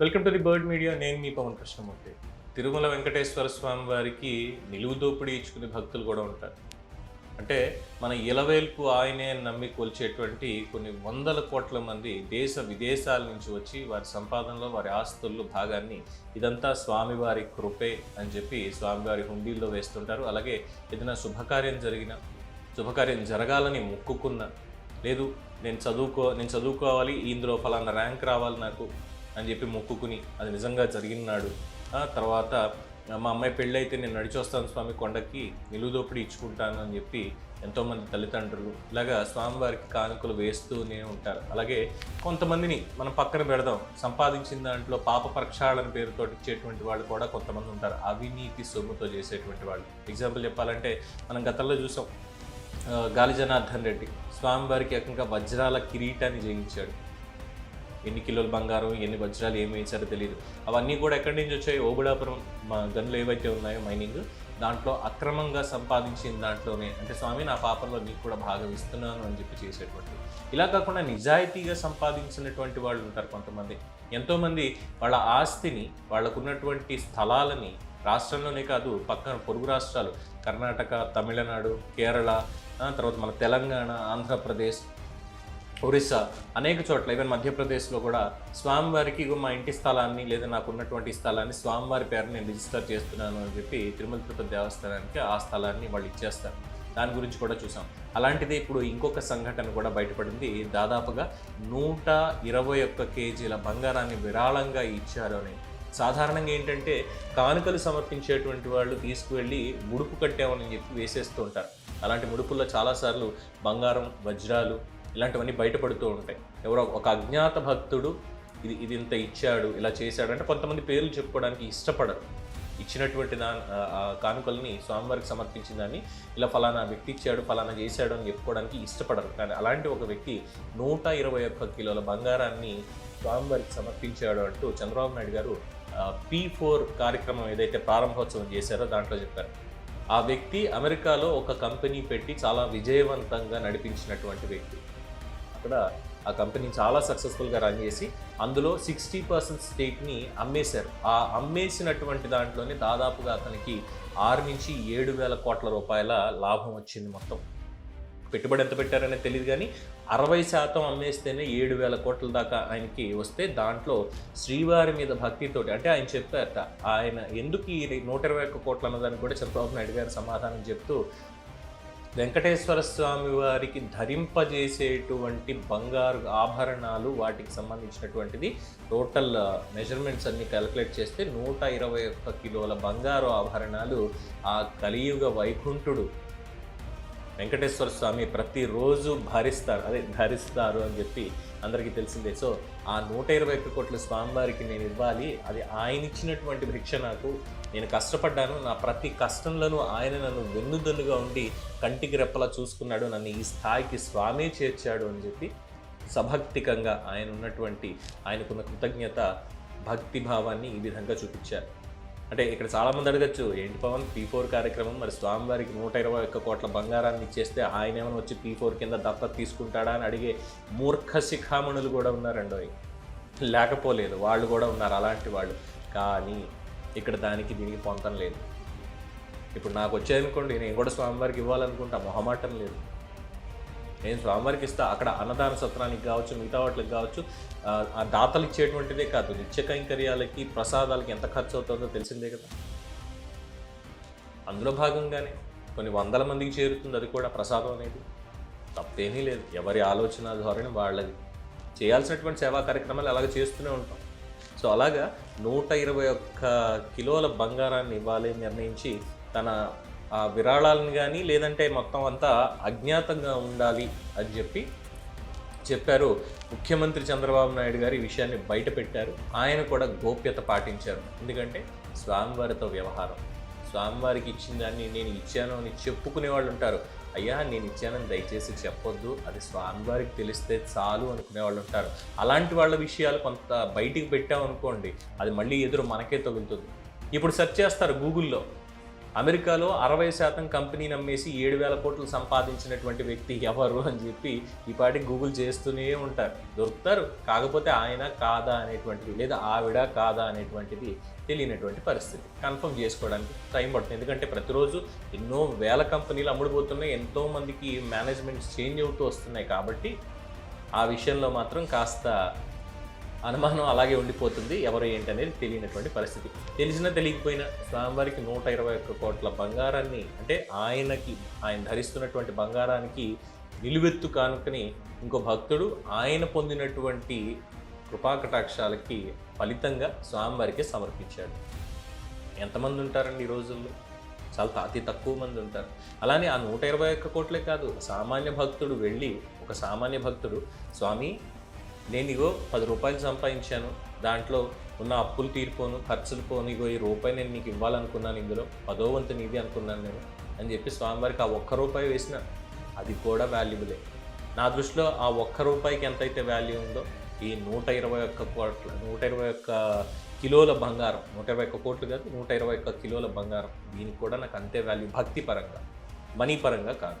Welcome to the Bird Media. నేను మీ పవన్ కృష్ణమూర్తి. తిరుమల వెంకటేశ్వర స్వామి వారికి నిలువు దోపిడీ ఇచ్చుకునే భక్తులు కూడా ఉంటారు. అంటే మన ఇలవేల్పు ఆయనే నమ్మి కొలిచేటువంటి కొన్ని వందల కోట్ల మంది దేశ విదేశాల నుంచి వచ్చి వారి సంపాదనలో వారి ఆస్తుల్లో భాగాన్ని ఇదంతా స్వామివారి కృపే అని చెప్పి స్వామివారి హుండీల్లో వేస్తుంటారు. అలాగే ఏదైనా శుభకార్యం జరిగిన శుభకార్యం జరగాలని మొక్కుకున్న లేదు నేను చదువుకో నేను చదువుకోవాలి ఇందులో ఫలానా ర్యాంక్ రావాలి నాకు అని చెప్పి మొక్కుకుని అది నిజంగా జరిగినాడు ఆ తర్వాత మా అమ్మాయి పెళ్ళి అయితే నేను నడిచొస్తాను స్వామి కొండకి నిలువుదోపిడి ఇచ్చుకుంటాను అని చెప్పి ఎంతోమంది తల్లిదండ్రులు ఇలాగా స్వామివారికి కానుకలు వేస్తూనే ఉంటారు. అలాగే కొంతమందిని మనం పక్కన పెడదాం సంపాదించిన దాంట్లో పాప ప్రక్షాళన పేరుతో ఇచ్చేటువంటి వాళ్ళు కూడా కొంతమంది ఉంటారు. అవినీతి సొమ్ముతో చేసేటువంటి వాళ్ళు. ఎగ్జాంపుల్ చెప్పాలంటే మనం గతంలో చూసాం గాలి జనార్దన్ రెడ్డి. స్వామివారికి ఏకంగా వజ్రాల కిరీటాన్ని జయించాడు. ఎన్ని కిలోల బంగారం ఎన్ని వజ్రాలు ఏమి వేసారో తెలియదు అవన్నీ కూడా ఎక్కడి నుంచి వచ్చాయి? ఓబుడాపురం మా గనులు ఏవైతే ఉన్నాయో మైనింగ్ దాంట్లో అక్రమంగా సంపాదించిన దాంట్లోనే. అంటే స్వామి నా పాపంలో నీకు కూడా భాగం ఇస్తున్నాను అని చెప్పి చేసేటువంటి. ఇలా కాకుండా నిజాయితీగా సంపాదించినటువంటి వాళ్ళు ఉంటారు కొంతమంది. ఎంతోమంది వాళ్ళ ఆస్తిని వాళ్ళకున్నటువంటి స్థలాలని రాష్ట్రంలోనే కాదు పక్కన పొరుగు రాష్ట్రాలు కర్ణాటక తమిళనాడు కేరళ తర్వాత మన తెలంగాణ ఆంధ్రప్రదేశ్ ఒరిస్సా అనేక చోట్ల ఈవెన్ మధ్యప్రదేశ్లో కూడా స్వామివారికి మా ఇంటి స్థలాన్ని లేదా నాకు ఉన్నటువంటి స్థలాన్ని స్వామివారి పేరు నేను రిజిస్టర్ చేస్తున్నాను అని చెప్పి తిరుమల తిరుపతి దేవస్థానానికి ఆ స్థలాన్ని వాళ్ళు ఇచ్చేస్తారు. దాని గురించి కూడా చూసాం. అలాంటిది ఇప్పుడు ఇంకొక సంఘటన కూడా బయటపడింది. దాదాపుగా నూట ఇరవై ఒక్క కేజీల బంగారాన్ని విరాళంగా ఇచ్చారు అని. సాధారణంగా ఏంటంటే కానుకలు సమర్పించేటువంటి వాళ్ళు తీసుకువెళ్ళి ముడుపు కట్టామని చెప్పి వేసేస్తూ ఉంటారు. అలాంటి ముడుపుల్లో చాలాసార్లు బంగారం వజ్రాలు ఇలాంటివన్నీ బయటపడుతూ ఉంటాయి. ఎవరో ఒక అజ్ఞాత భక్తుడు ఇది ఇది ఇంత ఇచ్చాడు ఇలా చేశాడు అంటే కొంతమంది పేర్లు చెప్పుకోవడానికి ఇష్టపడరు. ఇచ్చినటువంటి దా ఆ- కానుకల్ని స్వామివారికి సమర్పించిన దాన్ని ఇలా ఫలానా వ్యక్తి ఇచ్చాడు ఫలానా చేశాడు అని చెప్పుకోవడానికి ఇష్టపడరు. కానీ అలాంటి ఒక వ్యక్తి నూట ఇరవై ఒక్క కిలోల బంగారాన్ని స్వామివారికి సమర్పించాడు అంటూ చంద్రబాబు నాయుడు గారు పీ ఫోర్ కార్యక్రమం ఏదైతే ప్రారంభోత్సవం చేశారో దాంట్లో చెప్పారు. ఆ వ్యక్తి అమెరికాలో ఒక కంపెనీ పెట్టి చాలా విజయవంతంగా నడిపించినటువంటి వ్యక్తి. అక్కడ ఆ కంపెనీ చాలా సక్సెస్ఫుల్గా రన్ చేసి అందులో సిక్స్టీ పర్సెంట్ స్టేక్ని అమ్మేశారు. ఆ అమ్మేసినటువంటి దాంట్లోనే దాదాపుగా అతనికి ఆరు నుంచి ఏడు వేల కోట్ల రూపాయల లాభం వచ్చింది మొత్తం. పెట్టుబడి ఎంత పెట్టారనే తెలియదు కానీ అరవై శాతం అమ్మేస్తేనే ఏడు వేల కోట్ల దాకా ఆయనకి వస్తే దాంట్లో శ్రీవారి మీద భక్తితోటి అంటే ఆయన చెప్పారట ఆయన ఎందుకు ఈ నూట ఇరవై ఒక్క కోట్లు అన్నదాన్ని కూడా చంద్రబాబు నాయుడు గారు సమాధానం చెప్తూ వెంకటేశ్వర స్వామి వారికి ధరింపజేసేటువంటి బంగారు ఆభరణాలు వాటికి సంబంధించినటువంటిది టోటల్ మెజర్మెంట్స్ అన్ని క్యాలిక్యులేట్ చేస్తే నూట ఇరవై ఒక్క కిలోల బంగారు ఆభరణాలు ఆ కలియుగ వైకుంఠుడు వెంకటేశ్వర స్వామి ప్రతిరోజు భరిస్తారు. అదే ధరిస్తారు అని చెప్పి అందరికీ తెలిసిందే. సో ఆ నూట ఇరవై ఒక్క కోట్ల స్వామివారికి నేను ఇవ్వాలి. అది ఆయన ఇచ్చినటువంటి భిక్ష నాకు. నేను కష్టపడ్డాను. నా ప్రతి కష్టంలోనూ ఆయన నన్ను వెన్నుదన్నుగా ఉండి కంటికి రెప్పలా చూసుకున్నాడు. నన్ను ఈ స్థాయికి స్వామే చేర్చాడు అని చెప్పి సభక్తికంగా ఆయన ఉన్నటువంటి ఆయనకున్న కృతజ్ఞత భక్తి భావాన్ని ఈ విధంగా చూపించారు. అంటే ఇక్కడ చాలామంది అడగచ్చు ఏంటి పవన్? పీ ఫోర్ కార్యక్రమం మరి స్వామివారికి నూట ఇరవై ఒక్క కోట్ల బంగారాన్ని ఇచ్చేస్తే ఆయన ఏమైనా వచ్చి పీ ఫోర్ కింద దత్తత తీసుకుంటాడా అని అడిగే మూర్ఖ శిఖామణులు కూడా ఉన్నారండి లేకపోలేదు వాళ్ళు కూడా ఉన్నారు అలాంటి వాళ్ళు. కానీ ఇక్కడ దానికి దీనికి పొంతం లేదు. ఇప్పుడు నాకు వచ్చాయనుకోండి నేను కూడా స్వామివారికి ఇవ్వాలనుకుంటా మొహమాటం లేదు. నేను స్వామివారికి ఇస్తా అక్కడ అన్నదాన సత్రానికి కావచ్చు మిగతా వాటికి కావచ్చు ఆ, దాతలు ఇచ్చేటువంటిదే కాదు. నిత్య కైంకర్యాలకి ప్రసాదాలకి ఎంత ఖర్చు అవుతుందో తెలిసిందే కదా. అందులో భాగంగానే కొన్ని వందల మందికి చేరుతుంది అది కూడా ప్రసాదం అనేది. తప్పేమీ లేదు. ఎవరి ఆలోచన ధోరణి వాళ్ళది. చేయాల్సినటువంటి సేవా కార్యక్రమాలు అలాగే చేస్తూనే ఉంటాం. సో అలాగా నూట ఇరవై ఒక్క కిలోల బంగారాన్ని ఇవ్వాలి నిర్ణయించి తన ఆ విరాళాలను కానీ లేదంటే మొత్తం అంతా అజ్ఞాతంగా ఉండాలి అని చెప్పి చెప్పారు. ముఖ్యమంత్రి చంద్రబాబు నాయుడు గారు ఈ విషయాన్ని బయట పెట్టారు. ఆయన కూడా గోప్యత పాటించారు. ఎందుకంటే స్వామివారితో వ్యవహారం. స్వామివారికి ఇచ్చిన దాన్ని నేను ఇచ్చాను అని చెప్పుకునే వాళ్ళు ఉంటారు. అయ్యా నేను ఇచ్చానని దయచేసి చెప్పొద్దు. అది స్వామివారికి తెలిస్తే చాలు అనుకునే వాళ్ళు ఉంటారు. అలాంటి వాళ్ళ విషయాలు కొంత బయటికి పెట్టామనుకోండి అది మళ్ళీ ఎదురు మనకే తగులుతుంది. ఇప్పుడు సెర్చ్ చేస్తారు గూగుల్లో. అమెరికాలో అరవై శాతం కంపెనీని అమ్మేసి ఏడు వేల కోట్లు సంపాదించినటువంటి వ్యక్తి ఎవరు అని చెప్పి ఈ పాటి గూగుల్ చేస్తూనే ఉంటారు. దొరుకుతారు. కాకపోతే ఆయన కాదా అనేటువంటిది లేదా ఆవిడ కాదా అనేటువంటిది తెలియనటువంటి పరిస్థితి. కన్ఫర్మ్ చేసుకోవడానికి టైం పడుతుంది. ఎందుకంటే ప్రతిరోజు ఎన్నో వేల కంపెనీలు అమ్ముడుపోతున్నాయి. ఎంతో మందికి మేనేజ్మెంట్స్ చేంజ్ అవుతూ వస్తున్నాయి. కాబట్టి ఆ విషయంలో మాత్రం కాస్త అనుమానం అలాగే ఉండిపోతుంది. ఎవరు ఏంటి అనేది తెలియనటువంటి పరిస్థితి. తెలిసినా తెలియకపోయినా స్వామివారికి నూట ఇరవై ఒక్క కోట్ల బంగారాన్ని అంటే ఆయనకి ఆయన ధరిస్తున్నటువంటి బంగారానికి నిలువెత్తు కానుకని ఇంకో భక్తుడు ఆయన పొందినటువంటి కృపాకటాక్షాలకి ఫలితంగా స్వామివారికి సమర్పించాడు. ఎంతమంది ఉంటారండి ఈ రోజుల్లో? చాలా అతి తక్కువ మంది ఉంటారు. అలానే ఆ నూట ఇరవై ఒక్క కోట్లే కాదు సామాన్య భక్తుడు వెళ్ళి ఒక సామాన్య భక్తుడు స్వామి నేను ఇగో పది రూపాయలు సంపాదించాను. దాంట్లో ఉన్న అప్పులు తీరిపోను ఖర్చులు పోను. ఇగో ఈ రూపాయి నేను నీకు ఇవ్వాలనుకున్నాను ఇందులో. పదో వంతు నీది అనుకున్నాను నేను అని చెప్పి స్వామివారికి ఆ ఒక్క రూపాయి వేసిన అది కూడా వాల్యుబులే. నా దృష్టిలో ఆ ఒక్క రూపాయికి ఎంతైతే వాల్యూ ఉందో ఈ నూట ఇరవై ఒక్క కోట్ల నూట ఇరవై ఒక్క కిలోల బంగారం నూట ఇరవై ఒక్క కోట్లు కాదు నూట ఇరవై ఒక్క కిలోల బంగారం. దీనికి కూడా నాకు అంతే వాల్యూ భక్తి పరంగా మనీ పరంగా కాదు.